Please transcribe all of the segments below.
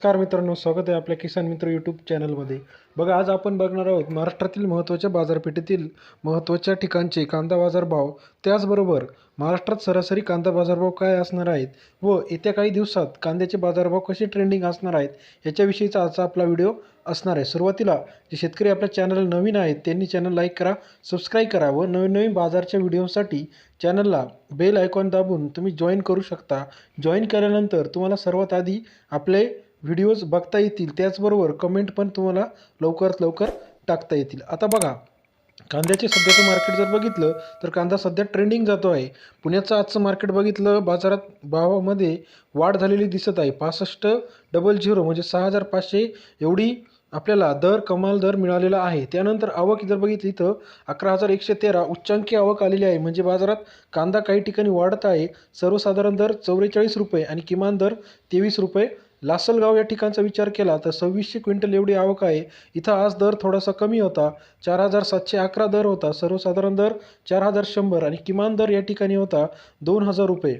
नमस्कार मित्रांनो स्वागत आहे आपल्या किसान मित्र यूट्यूब चॅनलमध्ये बघा आज आपण बघणार आहोत महाराष्ट्रातील महत्त्वाच्या बाजारपेठेतील महत्त्वाच्या ठिकाणचे कांदा बाजारभाव. त्याचबरोबर महाराष्ट्रात सरासरी कांदा बाजारभाव काय असणार आहेत व येत्या काही दिवसात कांद्याचे बाजारभाव कसे ट्रेंडिंग असणार आहेत याच्याविषयीचा आजचा आपला व्हिडिओ असणार आहे. सुरुवातीला जे शेतकरी आपल्या चॅनल नवीन आहेत त्यांनी चॅनल लाईक करा सबस्क्राईब करा व नवीन नवीन बाजारच्या व्हिडिओसाठी चॅनलला बेल आयकॉन दाबून तुम्ही जॉईन करू शकता. जॉईन केल्यानंतर तुम्हाला सर्वात आधी आपले व्हिडिओज बघता येतील त्याचबरोबर कमेंट पण तुम्हाला लवकरात लवकर टाकता येतील. आता बघा कांद्याचे सध्याचं मार्केट जर बघितलं तर कांदा सध्या ट्रेंडिंग जातो आहे. पुण्याचं आजचं मार्केट बघितलं बाजारात भावामध्ये वाढ झालेली दिसत आहे. पासष्ट डबल झिरो म्हणजे सहा हजार पाचशे एवढी आपल्याला दर कमाल दर मिळालेला आहे. त्यानंतर आवक जर बघितली तर अकरा हजार एकशे तेरा उच्चांकी आवक आलेली आहे. म्हणजे बाजारात कांदा काही ठिकाणी वाढत आहे. सर्वसाधारण दर चौवेचाळीस रुपये आणि किमान दर तेवीस रुपये लासलगाव या ठिकाणचा विचार केला तर सव्वीसशे क्विंटल एवढी आवक आहे. इथं आज दर थोडासा कमी होता. चार हजार सातशे अकरा दर होता. सर्वसाधारण दर चार हजार शंभर आणि किमान दर या ठिकाणी होता दोन हजार रुपये.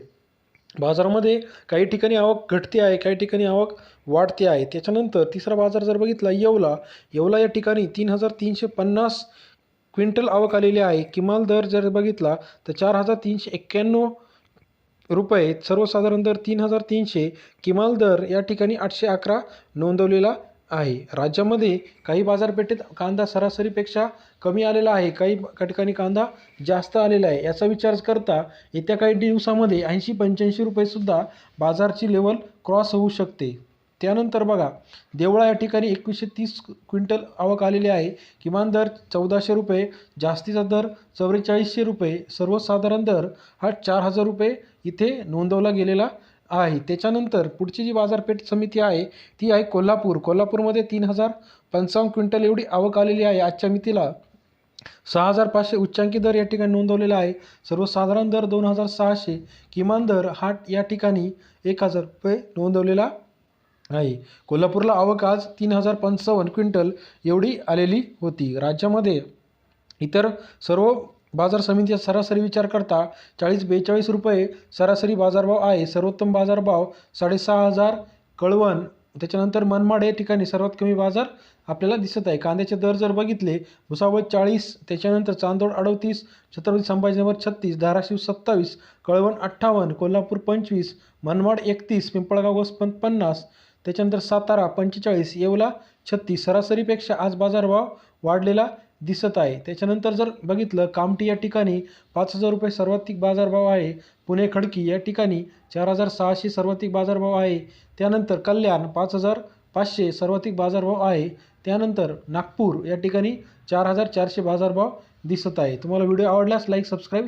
बाजारामध्ये काही ठिकाणी आवक घटते आहे काही ठिकाणी आवक वाढते आहे. त्याच्यानंतर तिसरा बाजार जर बघितला येवला. येवला या ठिकाणी तीन हजार तीनशे पन्नास क्विंटल आवक आलेली आहे. किमान दर जर बघितला तर चार हजार तीनशे एक्क्याण्णव रुपये सर्वसाधारण दर तीन हजार तीनशे किमाल दर या ठिकाणी आठशे अकरा नोंदवलेला आहे. राज्यामध्ये काही बाजारपेठेत कांदा सरासरीपेक्षा कमी आलेला आहे काही ठिकाणी कांदा जास्त आलेला आहे. याचा विचार करता येत्या काही दिवसामध्ये ऐंशी पंच्याऐंशी रुपयेसुद्धा बाजारची लेवल क्रॉस होऊ शकते. त्यानंतर बघा देवळा या ठिकाणी एकवीसशे तीस क्विंटल आवक आलेली आहे. किमान दर चौदाशे रुपये जास्तीचा दर चौवेचाळीसशे रुपये. सर्वसाधारण दर हा चार हजार रुपये इथे नोंदवला गेलेला आहे. त्याच्यानंतर पुढची जी बाजारपेठ समिती आहे ती आहे कोल्हापूर. कोल्हापूरमध्ये तीन हजार पंचावन्न क्विंटल एवढी आवक आलेली आहे. आजच्या मितीला सहा हजार पाचशे उच्चांकी दर या ठिकाणी नोंदवलेला आहे. सर्वसाधारण दर दोन हजार सहाशे. किमान दर हा या ठिकाणी एक हजार रुपये नोंदवलेला आहे कोल्हापूरला आवक आज तीन हजार पंचावन्न क्विंटल एवढी आलेली होती. राज्यामध्ये इतर सर्व बाजार समितीचा सरासरी विचार करता चाळीस बेचाळीस रुपये सरासरी बाजारभाव आहे. सर्वोत्तम बाजारभाव साडेसहा हजार कळवण. त्याच्यानंतर मनमाड या ठिकाणी सर्वात कमी बाजार आपल्याला दिसत आहे. कांद्याचे दर जर बघितले भुसावळ चाळीस त्याच्यानंतर चांदोड अडतीस छत्रपती संभाजीनगर छत्तीस धाराशिव सत्तावीस कळवण अठ्ठावन्न कोल्हापूर पंचवीस मनमाड एकतीस पिंपळगाव पन्नास त्याच्यानंतर सातारा पंचेचाळीस येवला छत्तीस सरासरीपेक्षा आज बाजारभाव वाढलेला दिसत आहे. त्याच्यानंतर जर बघितलं कामठी या ठिकाणी पाच हजार रुपये सर्वाधिक बाजारभाव आहे. पुणे खडकी या ठिकाणी चार हजार सहाशे सर्वाधिक बाजारभाव आहे. त्यानंतर कल्याण पाच हजार पाचशे सर्वाधिक बाजारभाव आहे. त्यानंतर नागपूर या ठिकाणी चार हजार चारशे बाजारभाव दिसत आहे. तुम्हाला व्हिडिओ आवडल्यास लाईक सबस्क्राईब